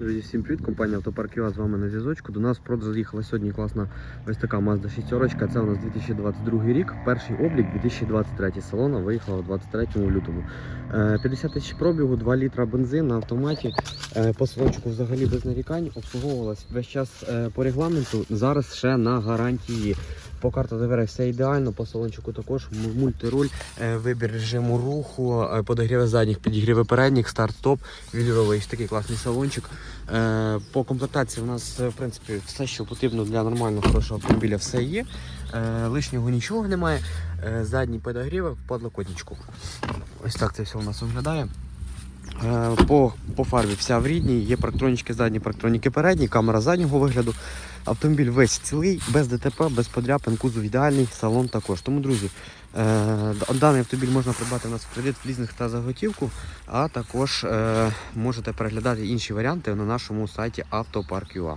Друзі, всім привіт, компанія Автопарк ЮА з вами на зв'язочку. До нас в продаж заїхала сьогодні класна ось така Mazda 6. Це у нас 2022 рік, перший облік 2023 салона виїхала у 23 лютому. Е, 50 тисяч пробігу, 2 літра бензин на автоматі. Е, По салончику взагалі без нарікань. Обслуговувалась весь час е, по регламенту. Зараз ще на гарантії. По карту все ідеально, по салончику також мультируль, е, вибір режиму руху, е, подогріви задніх, підігріви передніх, старт-стоп, віліровий такий класний салончик. Е, По комплектації у нас в принципі все, що потрібно для нормального хорошого автомобіля, все є. Лишнього нічого немає. Е, Задні подогріви в подлокотничку. Ось так це все у нас виглядає. По, по фарбі вся в рідній, є парктронічки задні, парктроніки передні, камера заднього вигляду. Автомобіль весь цілий, без ДТП, без подряпин, кузов ідеальний, салон також. Тому, друзі, е, даний автомобіль можна придбати у нас в кредит, в лізинг та за готівку, а також е, можете переглядати інші варіанти на нашому сайті Автопарк.ua.